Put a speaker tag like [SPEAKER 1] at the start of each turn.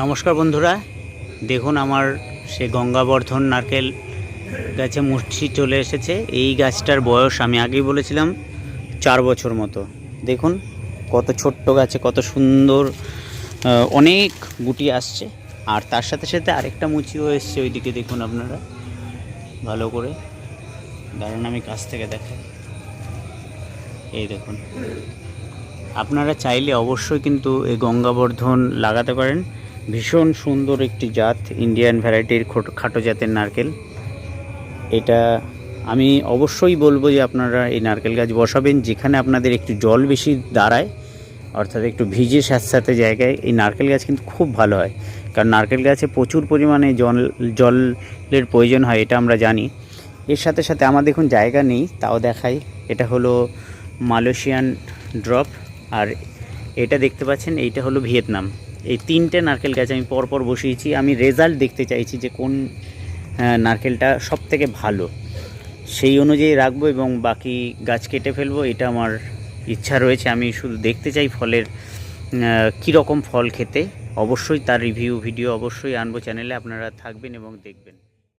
[SPEAKER 1] নমস্কার বন্ধুরা। দেখুন আমার সে গঙ্গাবর্ধন নারকেল গাছে মুঠি চলে এসেছে। এই গাছটার বয়স আমি আগেই বলেছিলাম, চার বছর মতো। দেখুন কত ছোট্ট গাছে কত সুন্দর অনেক গুটি আসছে। আর তার সাথে সাথে আরেকটা মুচিও এসছে ওইদিকে দেখুন আপনারা। ভালো করে দাঁড়ান আমি কাছ থেকে দেখাই। এই দেখুন। আপনারা চাইলে অবশ্যই কিন্তু এই গঙ্গাবর্ধন লাগাতে পারেন। ভীষণ সুন্দর একটি জাত ইন্ডিয়ান ভ্যারাইটির খাটো জাতের নারকেল। এটা আমি অবশ্যই বলব যে আপনারা এই নারকেল গাছ বসাবেন, যেখানে আপনাদের একটু জল বেশি দাঁড়ায়, অর্থাৎ একটু ভিজে স্যাঁতস্যাঁতে জায়গায় এই নারকেল গাছ কিন্তু খুব ভালো হয়। কারণ নারকেল গাছে প্রচুর পরিমাণে জল, জলের প্রয়োজন হয়, এটা আমরা জানি। এর সাথে সাথে আমার দেখুন জায়গা নেই, তাও দেখাই। এটা হলো মালয়েশিয়ান ড্রপ আর এটা দেখতে পাচ্ছেন, এইটা হলো ভিয়েতনাম। এই তিনটে নারকেল গাছ আমি পরপর বসিয়েছি। আমি রেজাল্ট দেখতে চাইছি যে কোন নারকেলটা সব থেকে ভালো। সেই অনুযায়ী রাখব এবং বাকি গাছ কেটে ফেলব, এটা আমার ইচ্ছা রয়েছে। আমি শুধু দেখতে চাই ফলের কীরকম ফল খেতে। অবশ্যই তার রিভিউ, ভিডিও অবশ্যই আনব চ্যানেলে। আপনারা থাকবেন এবং দেখবেন।